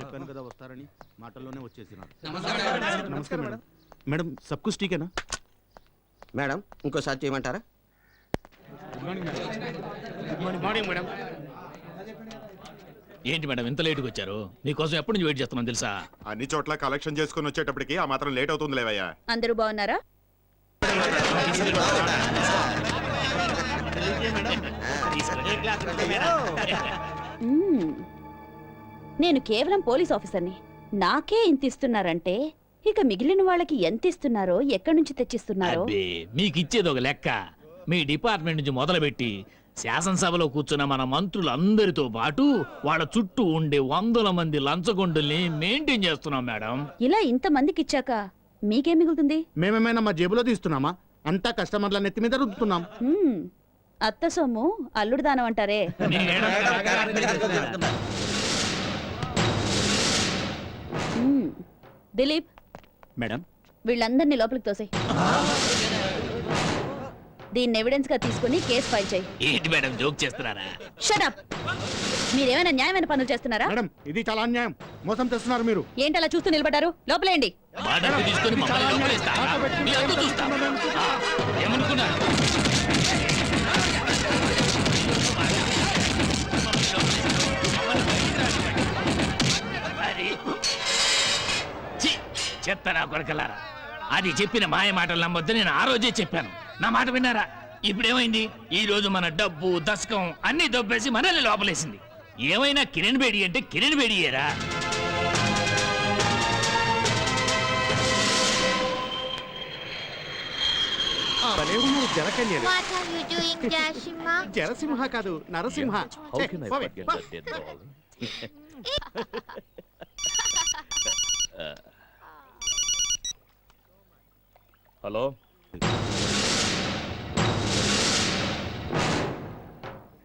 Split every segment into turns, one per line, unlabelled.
చెప్పాను కదా వస్తారని మాటల్లోనే వచ్చేసి నమస్కారం. మేడం. మేడం. సబ్కు స్టీకేనా?
మేడం ఇంకోసారి చేయమంటారా?
ఏంటి మేడం ఎంత లేటుగా వచ్చారు? మీకోసం ఎప్పటి నుంచి వెయిట్ చేస్తున్నాను తెలుసా?
అన్ని చోట్ల కలెక్షన్ చేసుకుని వచ్చేటప్పటికి ఆ మాత్రం లేట్ అవుతుంది లేవయ్యా.
అందరూ బాగున్నారా? నేను కేవలం పోలీస్ ఆఫీసర్ని. నాకే ఇంత ఇస్తున్నారంటే ఇక మిగిలిన వాళ్ళకి ఎంత ఇస్తున్నారో ఎక్కడి నుంచి తెచ్చిస్తున్నారో?
అబ్బే మీకు ఇచ్చేది ఒక లెక్క. మీ డిపార్ట్మెంట్ నుంచి మొదలుపెట్టి శాసనసభలో కూర్చున్న మన మంత్రులందరితో పాటు వాళ్ళ చుట్టూ ఉండే వందల మంది లంచగొండుల్ని మెయింటైన్ చేస్తున్నాం మేడం.
ఇలా ఇంత మందికి ఇచ్చాక మీకేం మిగులుతుంది?
మేమేమైనా మా జేబులో తీస్తున్నామా? అంతా కస్టమర్ల నెత్తి మీద రుద్దుతున్నాం.
అత్త సొమ్ము అల్లుడు దానం అంటారే. మ్మ్. దిలీప్.
మేడం.
వీళ్ళందరినీ లోపలికి తోసేయ్. దీన్ని ఎవిడెన్స్గా తీసుకుని కేసు ఫైల్ చేయి.
ఏంటి మేడం జోక్ చేస్తున్నారా?
షటప్ మీరేమైనా న్యాయమైన పనులు చేస్తున్నారా?
మేడం ఇది చాలా అన్యాయం. మోసం చేస్తున్నారు మీరు.
ఏంటి అలా చూస్తూ నిలబడ్డారు? లోపలేండి
తీసుకొని మమ్మల్ని లోపలేస్తారా? మీ అంతు చూస్తాం. ఆ, ఏమనుకున్నారు? చెత్త నా కొరకలారా? అది చెప్పిన మాయ మాటలు నమ్మొద్దు నేను ఆ రోజే చెప్పాను. నా మాట విన్నారా? ఇప్పుడేమైంది? ఈ రోజు మన డబ్బు దశకం అన్ని దొబ్బేసి మనల్ని లోపలేసింది. ఏమైనా కిరణ్ బేడి అంటే Kiran బేడియేరా?
జరకన్యలు
What are you doing, Jashima?
జరసింహ కాదు నరసింహ.
హలో?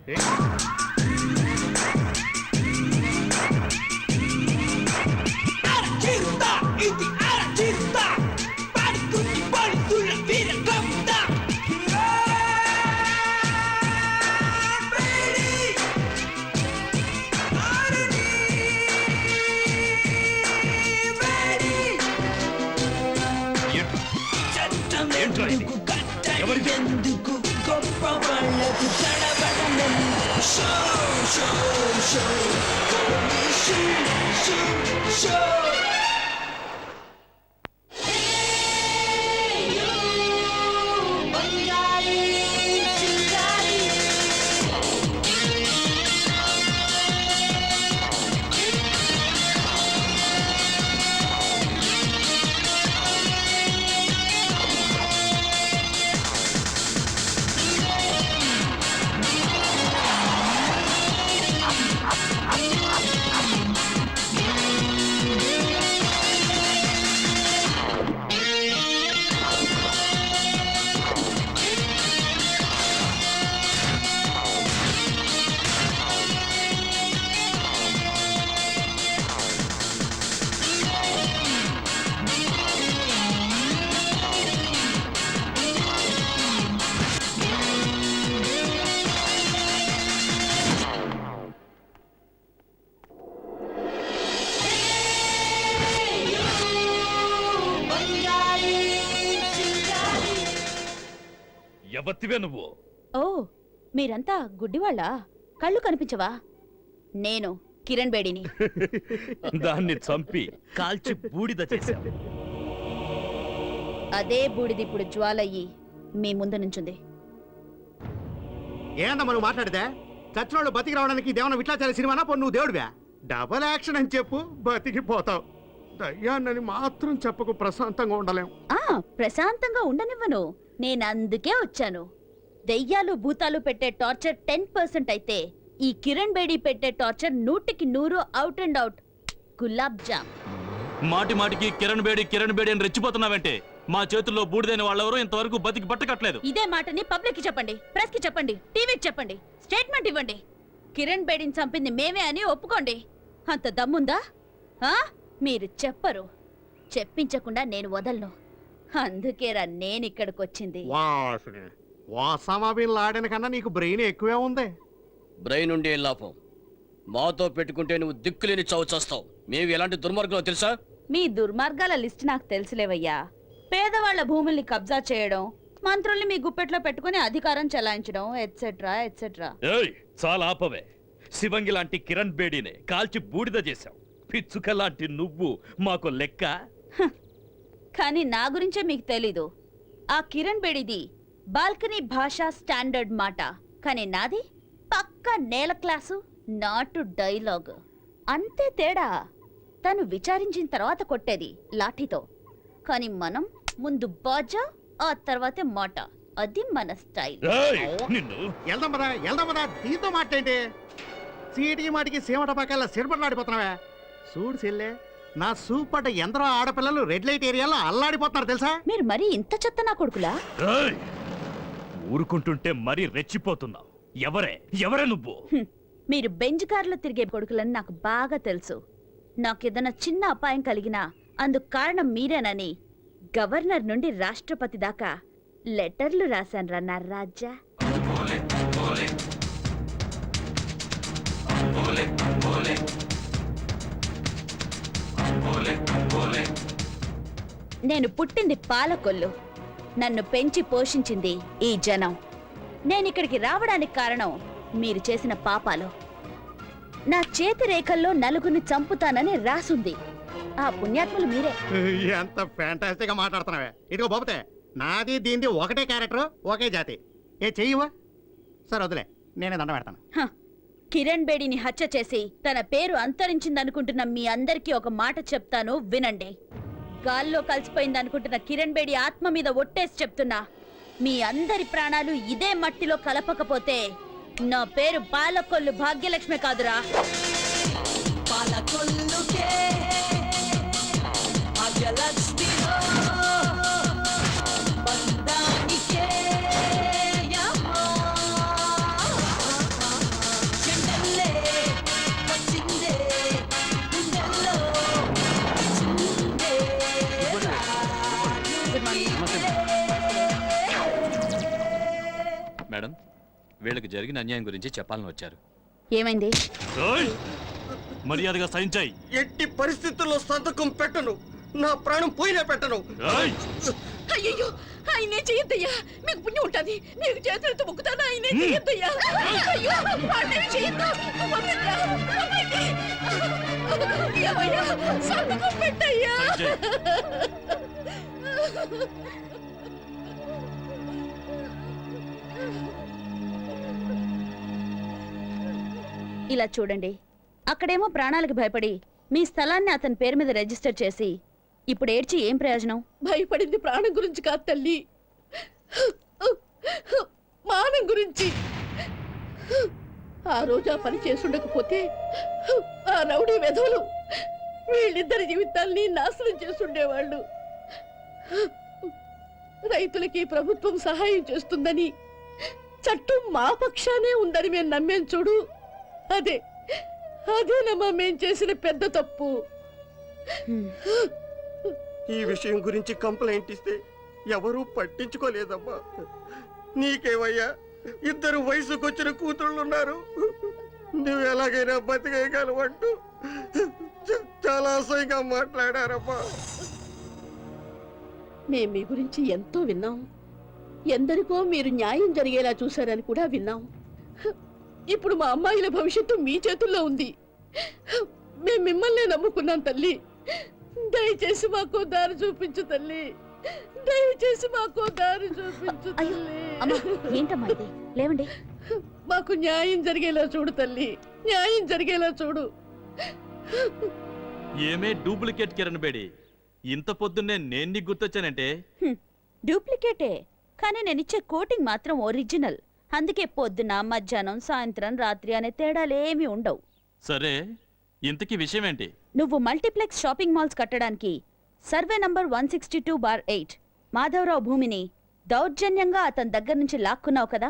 ఏంట్రా
ఎవత్తివే నువ్వు?
ఓ మీరంతా గుడ్డివాళ్ళా? కళ్ళు కనిపించవా? నేను కిరణ్ బేడిని.
దాన్ని చంపి కాల్చి బూడిద చేశావు.
అదే బూడిది ఇప్పుడు జ్వాలయ్యి మీ ముందు నుంచుంది.
ఏంటమ్మా నువ్వు మాట్లాడితే? చచ్చినోళ్ళు బతికి రావడానికి ఇదేమన్నా విట్లాచారి సినిమానా? పో నువ్వు దేవుడివా? డబల్ యాక్షన్ అని చెప్పు బతికిపోతావు దయ్యాన్నని మాత్రం చెప్పకు ప్రశాంతంగా ఉండలేం.
ఆ ప్రశాంతంగా ఉండనివ్వను. నేను అందుకే వచ్చాను. దెయ్యాలు భూతాలు పెట్టే టార్చర్ టెన్ పర్సెంట్ అయితే ఈ కిరణ్ బేడి పెట్టే టార్చర్ నూటికి నూరు out and out. Gulab jam.
మాటి మాటికి కిరణ్ బేడి కిరణ్ బేడి అని రెచ్చిపోతున్నావంటే మా చేతుల్లో బూడిదైన వాళ్ళెవరూ ఇంతవరకు బతికి పట్టకట్లేదు.
ఇదే మాటని పబ్లిక్కి చెప్పండి ప్రెస్కి చెప్పండి టీవీకి చెప్పండి స్టేట్మెంట్ ఇవ్వండి. కిరణ్ బేడిని చంపింది మేమే అని ఒప్పుకోండి. అంత దమ్ముందా? మీరు చెప్పరు. చెప్పించకుండా నేను వదలను. అందుకేరా నేను ఇక్కడికి వచ్చింది
వాసమా బిన్ లాడెన్ కన్నా నీకు బ్రెయిన్ ఎక్కువే ఉంది?
బ్రెయిన్ ఉండే లాభం? మాతో పెట్టుకుంటే నువ్వు దిక్కులేని చావు చేస్తావు. మేము ఎలాంటి దుర్మార్గులో తెలుసా?
మీ దుర్మార్గాల లిస్ట్ నాకు తెలుసులేవయ్యా. పేదవాళ్ళ భూముల్ని కబ్జా చేయడం మంత్రుల్ని మీ గుప్పెట్లో పెట్టుకుని అధికారం చెలాయించడం ఎట్సెట్రా ఎట్సెట్రా
ఏయ్ చాలా ఆపవే. శివంగి లాంటి కిరణ్ బేడీనే కాల్చి బూడిద చేశావు. పిచ్చుక లాంటి నువ్వు మాకు లెక్క?
కానీ నా గురించే మీకు తెలీదు. ఆ కిరణ్ బేడిది బాల్కనీ భాషా స్టాండర్డ్ మాట. కానీ నాది పక్కా నేల క్లాసు నాటు డైలాగ్. అంతే తేడా. తను విచారించిన తర్వాత కొట్టేది లాఠీతో. కానీ మనం ముందు బాజా ఆ తర్వాతే మాట. అది మన స్టైల్.
నిన్ను.
దీంతో మాటేంటి సీటికి మాటికి సీమట పక్కల సిరపడలాడిపోతున్నావా చూడు చెల్లె నా సూపర్ ఎందరో ఆడపిల్లలు రెడ్ లైట్ ఏరియాలో అల్లాడిపోతున్నారు తెలుసా?
మీరు మరీ ఇంత చెత్త నా కొడుకులా?
ఏయ్, ఊరుకుంటుంటే మరీ రెచ్చిపోతున్నావు. ఎవరే? ఎవరే నువ్వు?
హ్మ్. మీరు బెంజ్ కారులో తిరిగే కొడుకులని నాకు బాగా తెలుసు. నాకేదైనా చిన్న అపాయం కలిగినా అందుకు కారణం మీరేనని గవర్నర్ నుండి రాష్ట్రపతి దాకా లెటర్లు రాశాను రా నా రాజా నేను పుట్టింది పాలకొల్లు. నన్ను పెంచి పోషించింది ఈ జనం. నేనిక్కడికి రావడానికి కారణం మీరు చేసిన పాపాలు. నా చేతి రేఖల్లో నలుగురిని చంపుతానని రాసుంది. ఆ పుణ్యాత్ములు మీరే.
ఎంత ఫ్యాంటాస్టిక్గా మాట్లాడుతున్నావే. ఇదిగో బాబుతే నాది దీంది ఒకటే క్యారెక్టర్ ఒకే జాతి. ఏ చెయ్యవా? సరే వదిలే. నేనే దండ పెడతాను.
హ, కిరణ్ బేడిని హత్య చేసి తన పేరు అంతరించిందనుకుంటున్న మీ అందరికీ ఒక మాట చెప్తాను వినండి. గాల్లో కలిసిపోయిందనుకుంటున్న కిరణ్ బేడి ఆత్మ మీద ఒట్టేసి చెప్తున్నా మీ అందరి ప్రాణాలు ఇదే మట్టిలో కలపకపోతే నా పేరు బాలకొల్లు భాగ్యలక్ష్మి కాదురా.
మేడం వీళ్ళకి జరిగిన అన్యాయం గురించి చెప్పాలని వచ్చారు.
ఏమైంది?
మర్యాదగా సహించాయి
ఎట్టి పరిస్థితుల్లో సంతకం పెట్టను. నా ప్రాణం పోయినా పెట్టను.
అయ్యో ఆయనే చెయ్యొద్దయ్యా మీకు పుణ్యం ఉంటుంది. మీకు చేతులతో మొక్కుతాను. ఆయనే చెయ్యొద్దయ్యా అయ్యో! ఆయనే చెయ్యొద్దు. ఏమయ్యా, సంతకం పెట్టయ్యా. ఇలా చూడండి. అక్కడేమో ప్రాణాలకు భయపడి మీ స్థలాన్ని అతని పేరు మీద రిజిస్టర్ చేసి ఇప్పుడు ఏడ్చి ఏం ప్రయోజనం?
భయపడింది ప్రాణం గురించి కాదు తల్లి. మానం గురించి. ఆ రోజు ఆ పని చేసుండకపోతే ఆ రౌడీ వెధవులు వీళ్ళిద్దరి జీవితాల్ని నాశనం చేసుండేవాళ్ళు. రైతులకి ప్రభుత్వం సహాయం చేస్తుందని చట్టం మా పక్షానే ఉందని మేము నమ్మేం చూడు. అదే అదేనమ్మా మేం చేసిన పెద్ద తప్పు.
ఈ విషయం గురించి కంప్లైంట్ ఇస్తే ఎవరూ పట్టించుకోలేదమ్మా. నీకేమయ్యా? ఇద్దరు వయసుకొచ్చిన కూతుళ్ళున్నారు. నువ్వు ఎలాగైనా బతికేయగలవంటూ చాలా అసహ్యంగా మాట్లాడారమ్మా.
మేం మీ గురించి ఎంతో విన్నాం. ఎందరికో మీరు న్యాయం జరిగేలా చూశారని కూడా విన్నాం. ఇప్పుడు మా అమ్మాయిల భవిష్యత్తు మీ చేతుల్లో ఉంది. మేం మిమ్మల్నే నమ్ముకున్నాం తల్లి. దయచేసి మాకు దారి చూపించు తల్లి. దయచేసి మాకు దారి చూపించు
అమ్మా
తల్లి.
ఏంటమ్మా ఇది? లేవండి.
మాకు న్యాయం జరిగేలా చూడు తల్లి. న్యాయం జరిగేలా చూడు.
ఏమే డూప్లికేట్ కిరణ్ బేడి? ఇంత పొద్దున్నే నేను నీకు గుర్తొచ్చానంటే?
డూప్లికేటే. కానీ నేనిచ్చే కోటింగ్ మాత్రం ఒరిజినల్. అందుకే పొద్దున మధ్యాహ్నం సాయంత్రం రాత్రి అనే తేడాలేమీ ఉండవు.
సరే ఇంతకీ విషయం ఏంటి
నువ్వు మల్టీప్లెక్స్ షాపింగ్ మాల్స్ కట్టడానికి survey number one sixty two bar eight Madhavarao భూమిని దౌర్జన్యంగా అతని దగ్గర నుంచి లాక్కున్నావు కదా?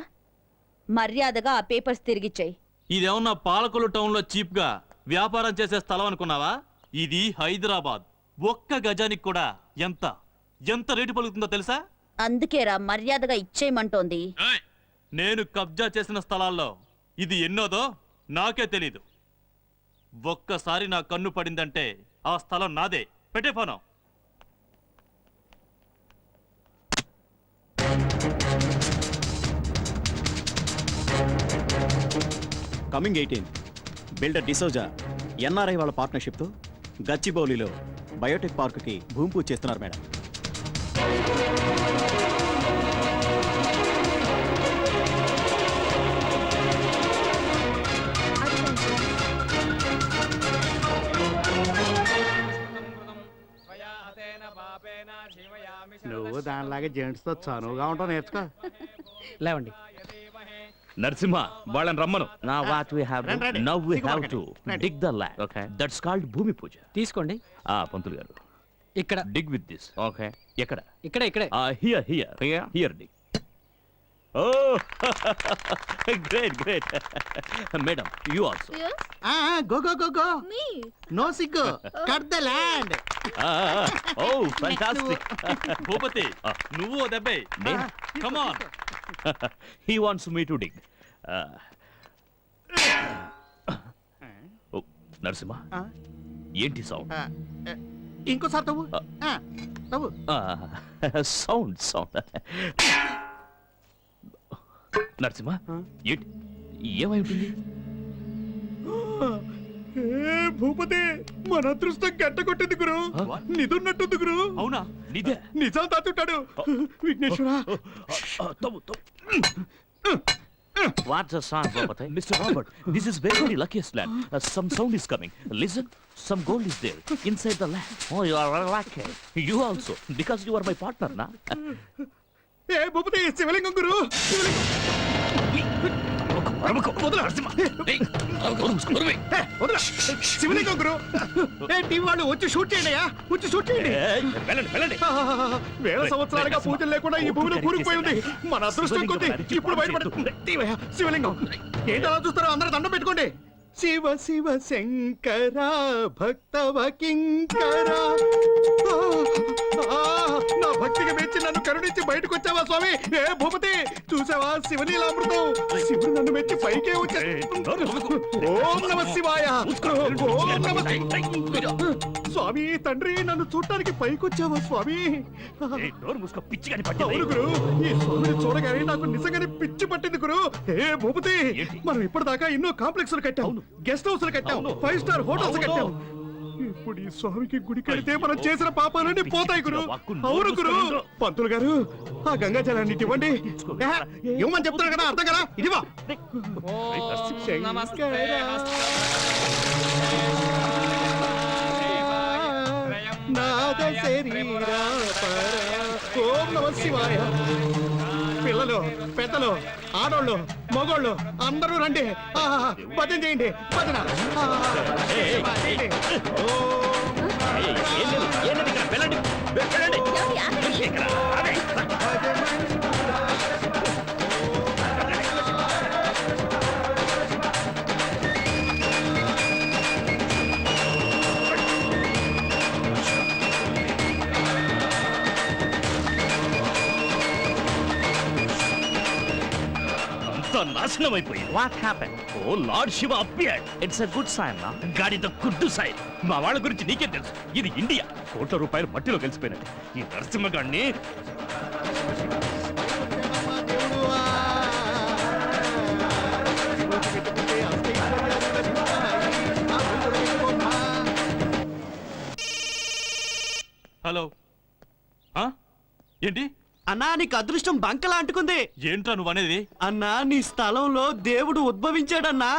మర్యాదగా ఆ పేపర్స్ తిరిగిచ్చేయి.
ఇదేమన్నా పాలకొల్లు టౌన్లో చీప్గా వ్యాపారం చేసే స్థలం అనుకున్నావా? ఇది హైదరాబాద్. ఒక్క గజానికి కూడా ఎంత? ఎంత రేటు పలుకుతుందో తెలుసా?
అందుకేరా మర్యాదగా ఇచ్చేయమంటోంది!
నేను కబ్జా చేసిన స్థలాల్లో ఇది ఎన్నోదో నాకే తెలీదు. ఒక్కసారి నా కన్ను పడిందంటే ఆ స్థలం నాదే. పెట్టే phone.
Coming eighteen. Builder D'Souza NRI వాళ్ళ పార్ట్నర్షిప్తో గచ్చిబౌలిలో బయోటెక్ పార్కుకి భూమి పూజ చేస్తున్నారు మేడం.
నువ్వు దానిలాగే జెంట్స్తో చనువుగా ఉంటావు నేర్చుకో.
లేవండి.
నర్సింహ వాళ్ళని రమ్మను.
నా
watch we
have
now
we
have
to
dig the land
okay
that's called bhoomi puja.
తీసుకోండి.
ఆ పంతులు గారు.
ఇక్కడ.
డిగ్ విత్ దిస్
ఓకే
ఎక్కడ?
ఇక్కడ ఇక్కడ.
Here
here
here dig Oh, great great. Madam, you also.
Yes,
go go go go
me.
No సిగ్గు cut the land
Ah, ah, ah. oh, fantastic.
Bhupathi నువ్వు ఓ దెబ్బే
he wants me to dig. Ah. oh, Narasimha ఏంటి sound
ఇంకోసారి తవ్వు ఆ, తవ్వు
sound sound Narasimha ఏంటి ఏమై ఉంటుంది
ఏ భూపతి మన అదృష్టం గట్ట కొట్టింది గురు నిదున్నట్టుంది గురు
అవునా
నిదే
నిజం దాచుంటాడు విఘ్నేశ్వరా
What's the sound, Bapatay? Mr. Robert, this is very, very luckiest land. Uh, some sound is coming. Listen, some gold is there inside the land. Oh, you are lucky. You also, because you are my partner, na?
ఏ భూపతి శివలింగం గురు. వదలు. శివలింగం గురు. ఏ వాళ్ళు వచ్చి shoot చేయండి వచ్చి shoot చేయండి. వేల సంవత్సరాలుగా పూజలు లేకుండా ఈ భూమిలో కూరుకుపోయి ఉంది. మన అదృష్టం కొద్ది ఇప్పుడు బయటపడుతుంది శివలింగం. ఏంటి అలా చూస్తారో అందరూ దండం పెట్టుకోండి. శివ శివ శంకర భక్తవ కింకర. భక్తికి మెచ్చి నన్ను కరుణించి బయటకు వచ్చావా స్వామి? ఏ భూపతి చూసావా శివనీలామృతం? శివుడు నన్ను మెచ్చి పైకే వచ్చా ఓం నమ శివాయ. ఓం నమ స్వామి తండ్రి నన్ను చూడటానికి పైకొచ్చావా స్వామి?
నోరు మూసుకో. పిచ్చి కానీ
అవును గురు. ఈ స్వామిని చూడగానే నాకు నిజంగానే పిచ్చి పట్టింది గురు. ఏ భూపతి? మనం ఇప్పటిదాకా ఎన్నో కాంప్లెక్స్ కట్టాం. గెస్ట్ హౌస్ కట్టాం. Five star hotels. కట్టాం. ఇప్పుడు ఈ స్వామికి గుడి కడితే మనం చేసిన పాపాలన్నీ పోతాయి గురు. అవును గురు. పంతులు గారు ఆ గంగా జలాన్ని ఇవ్వండి. ఇవ్వమని చెప్తున్నారు కదా అర్థం కదా? ఇదివా నాద శరీరా పర. ఓం నమ శివాయ. పిల్లలు పెద్దలు ఆడోళ్ళు మగోళ్ళు అందరూ రండి. భజన చేయండి. భజన.
అంతా నాశనం అయిపోయింది
what happen
oh lord Shiva appeared.
It's a good sign నా
గాడిద గుడ్డు సైడ్ మా వాళ్ళ గురించి నీకే తెలుసు. ఇది ఇండియా. కోట్ల రూపాయలు మట్టిలో కలిసిపోయినట్టు. ఈ నరసింహగాడిని
హలో. ఆ? ఏంటి?
అన్నా నీకు అదృష్టం బంకలా అంటుకుంది.
ఏంట్రా నువ్వు అనేది
అన్నా నీ స్థలంలో దేవుడు ఉద్భవించాడన్నా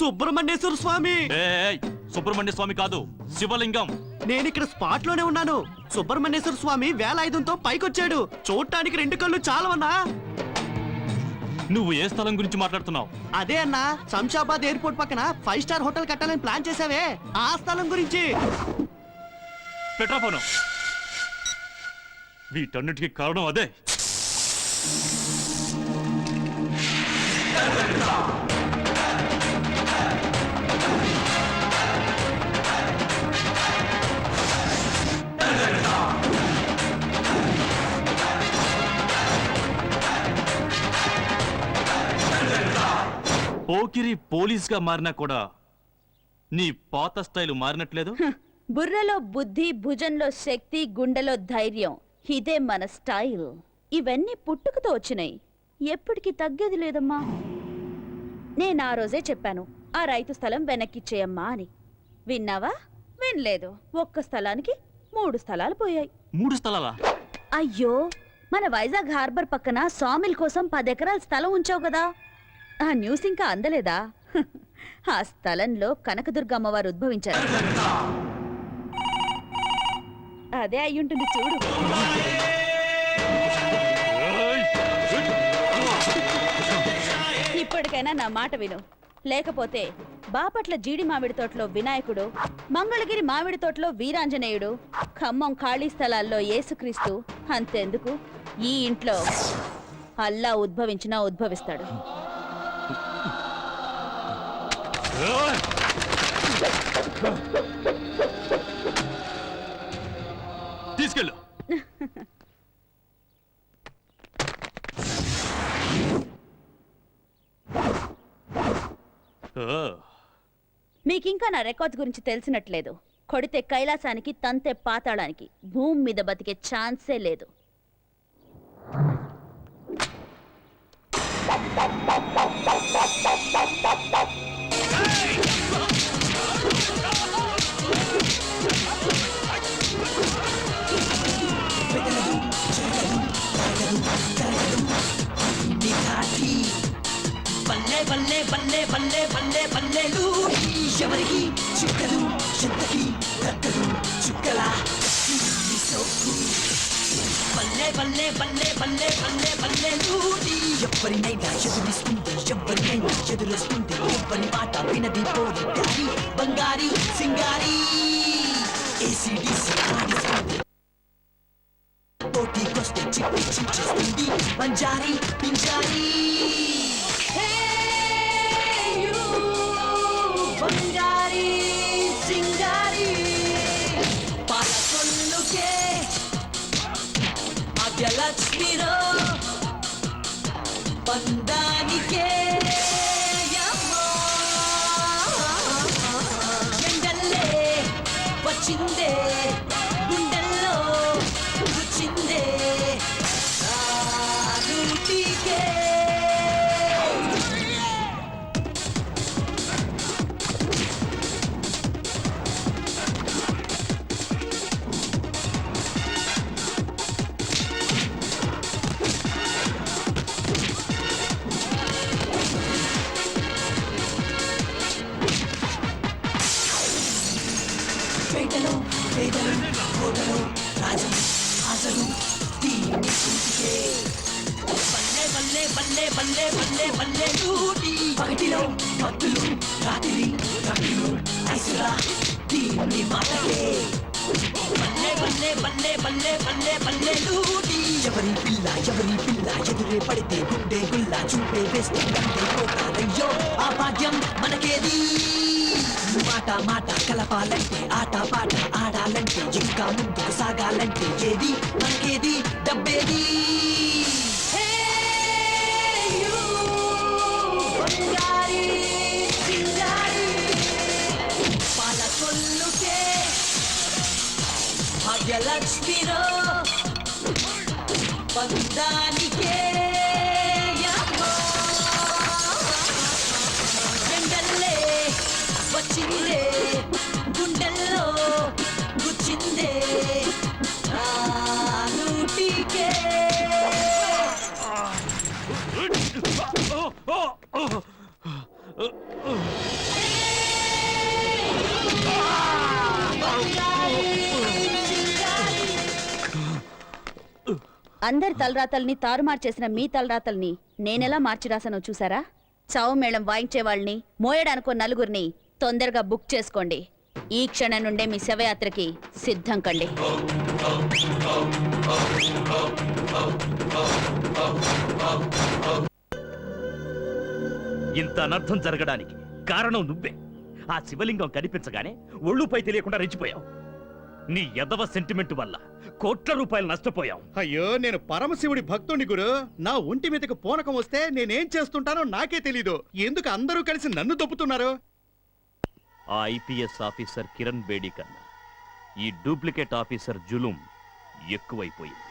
సుబ్రహ్మణ్యేశ్వర స్వామి.
ఏయ్, సుబ్రహ్మణ్య స్వామి కాదు శివలింగం.
నేను ఇక్కడ స్పాట్లోనే ఉన్నాను. సుబ్రహ్మణ్యేశ్వర స్వామి వేలాయుధంతో పైకొచ్చాడు. చూడటానికి రెండు కళ్ళు చాలవన్నా.
నువ్వు ఏ స్థలం గురించి మాట్లాడుతున్నావు?
అదే అన్నా శంషాబాద్ ఎయిర్పోర్ట్ పక్కన ఫైవ్ స్టార్ హోటల్ కట్టాలని ప్లాన్ చేసావే ఆ స్థలం గురించి.
పెట్రా ఫోను. వీటన్నిటికీ కారణం అదే. పోకిరి పోలీస్గా మారినా కూడా నీ పాత స్టైల్ మారినట్లేదు?
బుర్రలో బుద్ధి భుజంలో శక్తి గుండెలో ధైర్యం. ఇదే మన స్టైల్. ఇవన్నీ పుట్టుకతో వచ్చినాయి. ఎప్పటికీ తగ్గేది లేదమ్మా. నేను ఆ రోజే చెప్పాను ఆ రైతు స్థలం వెనక్కిచ్చేయమ్మా అని. విన్నావా? వినలేదు. ఒక్క స్థలానికి మూడు స్థలాలు పోయాయి.
మూడు స్థలాలా?
అయ్యో మన వైజాగ్ హార్బర్ పక్కన సామిల్ కోసం పది ఎకరాల స్థలం ఉంచావు కదా. ఆ న్యూస్ ఇంకా అందలేదా? ఆ స్థలంలో కనకదుర్గ అమ్మవారు ఉద్భవించారు. అదే అయ్యుంటుంది చూడు. ఇప్పటికైనా నా మాట విను. లేకపోతే బాపట్ల జీడి మామిడి తోటలో వినాయకుడు మంగళగిరి మామిడి తోటలో వీరాంజనేయుడు ఖమ్మం ఖాళీ స్థలాల్లో యేసుక్రీస్తు అంతెందుకు? ఈ ఇంట్లో అల్లా ఉద్భవించినా ఉద్భవిస్తాడు.
తీసుకెళ్ళు.
మీకింకా నా రికార్డ్స్ గురించి తెలిసినట్లేదు. కొడితే కైలాసానికి తంతే పాతాళానికి. భూమి మీద బతికే ఛాన్సే లేదు.
బల్లే బల్లే బల్లే బల్లే బల్లే బల్లేలు. ఎవరికి చుక్కలు ఎంతకి దక్కలు చుక్కల బల్లే బల్లే బల్లే బల్లే బల్లే బల్లేలు. ఎవరినైనా ఎదురిస్తుంది ఎవరినైనా ఎదురొస్తుంది ఎవరి మాట వినది పోలి దారి బంగారి సింగారి. ఏసీడీసీ ఆడిస్తుంది పోటీకొస్తే చిట్టి చించేస్తుంది మంజారి పింజారీ. Lakshmi Ram. ఆ భాగ్యం మనకేది మాట మాట కలపాలంటే ఆట పాట ఆడాలంటే ఇంకా ముందుకు సాగాలంటే ఏది మనకేది డబ్బేది హే, యూ, బంగారి, సింగారి,
అందరి తలరాతల్ని తారుమారు చేసిన మీ తలరాతల్ని నేనెలా మార్చి రాసానో చూసారా? చావు మేళం వాయించే వాళ్ళని మోయడానికో నలుగురిని తొందరగా బుక్ చేసుకోండి. ఈ క్షణం నుండే మీ శవయాత్రకి సిద్ధం కండి.
ఇంత అనర్థం జరగడానికి కారణం నువ్వే. ఆ శివలింగం కనిపించగానే ఒళ్ళుపై తెలియకుండా రెచ్చిపోయావు. నీ ఎదవ సెంటిమెంట్ వల్ల కోట్ల రూపాయలు నష్టపోయావు.
అయ్యో నేను పరమశివుడి భక్తుని గురు. నా ఒంటి మీదకి పూనకం వస్తే నేనేం చేస్తుంటానో నాకే తెలీదు. ఎందుకు అందరూ కలిసి నన్ను దొప్పుతున్నారు
ఆ ఐపీఎస్ ఆఫీసర్ కిరణ్ బేడి కన్నా ఈ డూప్లికేట్ ఆఫీసర్ జులుం ఎక్కువైపోయింది.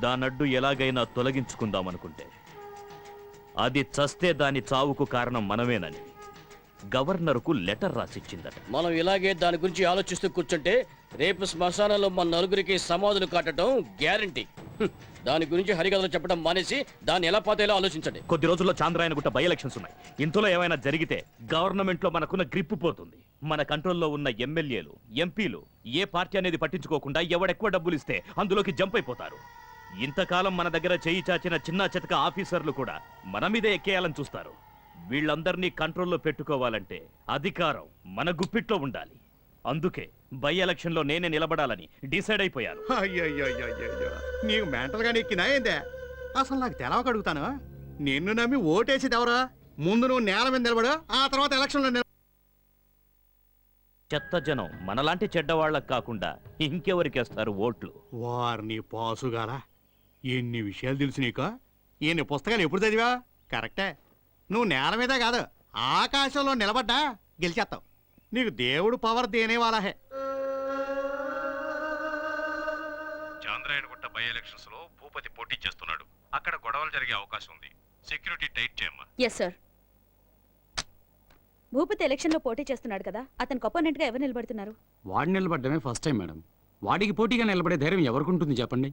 దానడ్డు ఎలాగైనా తొలగించుకుందామనుకుంటే అది చస్తే దాని చావుకు కారణం మనమేనని. గవర్నర్కు లెటర్ రాసిచ్చిందట.
మనం ఇలాగే దాని గురించి ఆలోచిస్తూ కూర్చుంటే రేపు శ్మశానంలో మన నలుగురికి సమాధులు కట్టడం గ్యారంటీ. దాని గురించి హరికథలు చెప్పడం మానేసి దాన్ని ఎలా పోతేలా ఆలోచించండి.
కొద్ది రోజుల్లో చాంద్రాయనగుట్ట బై ఎలక్షన్స్ ఉన్నాయి. ఇంతలో ఏమైనా జరిగితే గవర్నమెంట్లో మనకున్న గ్రిప్ పోతుంది. మన కంట్రోల్లో ఉన్న ఎమ్మెల్యేలు ఎంపీలు ఏ పార్టీ అనేది పట్టించుకోకుండా ఎవడెక్కువ డబ్బులు ఇస్తే అందులోకి జంప్ అయిపోతారు. ఇంతకాలం మన దగ్గర చేయి చాచిన చిన్న చితక ఆఫీసర్లు కూడా మన మీదే ఎక్కేయాలని చూస్తారు. వీళ్ళందరినీ కంట్రోల్లో పెట్టుకోవాలంటే అధికారం మన గుప్పిట్లో ఉండాలి. అందుకే బై ఎలక్షన్లో నేనే నిలబడాలని డిసైడ్ అయిపోయాను.
నీకు అసలు నాకు తెలవక అడుగుతాను? నిన్ను నమ్మి ఓటేసేది ఎవరా? ముందు నువ్వు నేల మీద నిలబడు ఆ తర్వాత ఎలక్షన్లో నిలబడు
చెత్త జనం మనలాంటి చెడ్డవాళ్ళకు కాకుండా ఇంకెవరికేస్తారు ఓట్లు?
వారిని పాసుగాల ఎన్ని విషయాలు తెలుసు నీకు? ఈయన పుస్తకాలు ఎప్పుడు చదివా? కరెక్టే. నువ్వు నేల మీదే కాదు ఆకాశంలో నిలబడ్డా గెలిచేస్తావు నీకు దేవుడు పవర్ దేనే వాలా హే
చాంద్రాయణగుట్ట బై ఎలక్షన్స్లో భూపతి పోటీ చేస్తున్నాడు. అక్కడ గొడవలు జరిగే అవకాశం ఉంది. సెక్యూరిటీ టైట్ చేయమ్మా
ఎస్ సార్ భూపతి ఎలక్షన్లో పోటీ చేస్తున్నాడు కదా అతనికి ఒపోనెంట్గా ఎవరు నిలబడుతున్నారు?
వాడు నిలబడమే ఫస్ట్ టైం మేడం వాడికి పోటీగా నిలబడే ధైర్యం ఎవరికి ఉంటుంది చెప్పండి?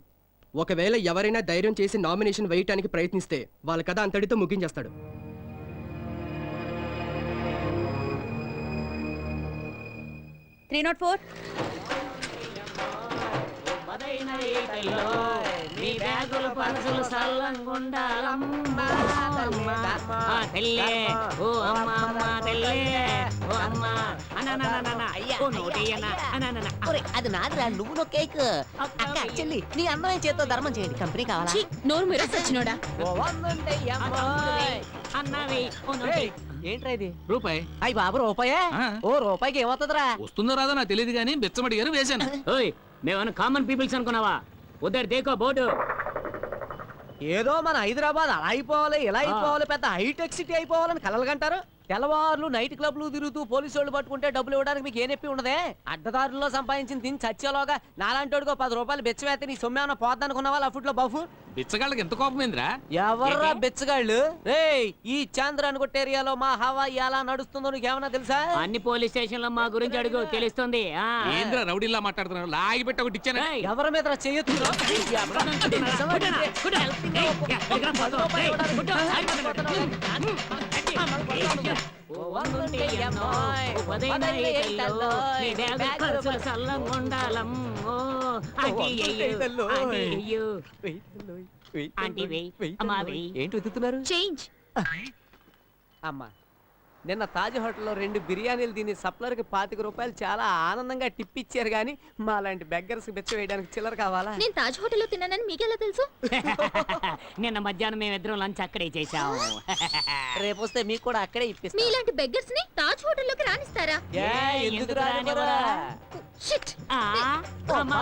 ఒకవేళ ఎవరైనా ధైర్యం చేసి నామినేషన్ వేయటానికి ప్రయత్నిస్తే వాళ్ళ కథ అంతటితో ముగించేస్తాడు.
Three not four.
అది నాదిరా నువ్వు నో కేక్ అక్క చెల్లి నీ అన్నయ్య చేత్తో ధర్మం చేయండి. కంపెనీ కావాలా?
నోరు మీరు సచ్చినోడా?
ఏంట్రా ఇది?
రూపాయి.
అయ్యి బాబు రూపాయే? ఓ రూపాయికి ఏమవుతుందిరా
వస్తుందో రాదో నాకు తెలియదు కానీ బిచ్చమడి గారు వేశాను.
ఓయ్ మేమన్నా కామన్ పీపుల్స్ అనుకున్నావా? ఉద్దరు దేకో బోర్డు
ఏదో మన హైదరాబాద్ అలా అయిపోవాలి ఇలా అయిపోవాలి పెద్ద హైటెక్ సిటీ అయిపోవాలని కలలు కంటారు తెల్లవారులు నైట్ క్లబ్లు తిరుగుతూ పోలీసు వాళ్ళు పట్టుకుంటే డబ్బులు ఇవ్వడానికి మీకు ఏ నొప్పి ఉండదే? అడ్డదారుల్లో సంపాదించిన తిని చచ్చేలోగా నాలాంటోడికో పది రూపాయలు బెచ్చవేస్తే నీ సొమ్మేమన్నా పోద్దనుకున్నావా లఫుట్లో బఫు?
బిచ్చగాళ్ళకి ఎంత కోపమైందిరా
ఎవర్రా బెచ్చగాళ్ళు రేయ్ ఈ చాంద్ర అనుకుంటే ఏరియాలో మా హవా ఎలా నడుస్తుందో నీకేమన్నా తెలుసా
అన్ని పోలీస్ స్టేషన్లో మా గురించి అడుగు తెలుస్తుంది
ఏంద్రా రౌడీలా మాట్లాడుతున్నారు లాగి పెట్టి ఒకటి ఇచ్చాను
ఎవరి మీద చేయొచ్చు ఏంటి వెతుకుతున్నారు?
చేంజ్.
అమ్మా. నిన్న తాజ్ హోటల్లో రెండు బిర్యానీలు తిని సప్లర్కి పాతిక రూపాయలు చాలా ఆనందంగా టిప్ ఇచ్చారు కానీ మా లాంటి బెగ్గర్స్ బెచ్చ వేయడానికి చిల్లర కావాలా?
నేను తాజ్ హోటల్లో తిన్నానని మీకెలా తెలుసు?
నిన్న మధ్యాహ్నం మేమిద్దరం లంచ్ అక్కడే చేశాం.
రేపు వస్తే మీకు కూడా అక్కడే ఇప్పిస్తా.
మీలాంటి బెగ్గర్స్ని తాజ్ హోటల్లోకి రానిస్తారా?
ఏ, ఎందుకు రానివ్వరా?
ఆ, అమ్మా,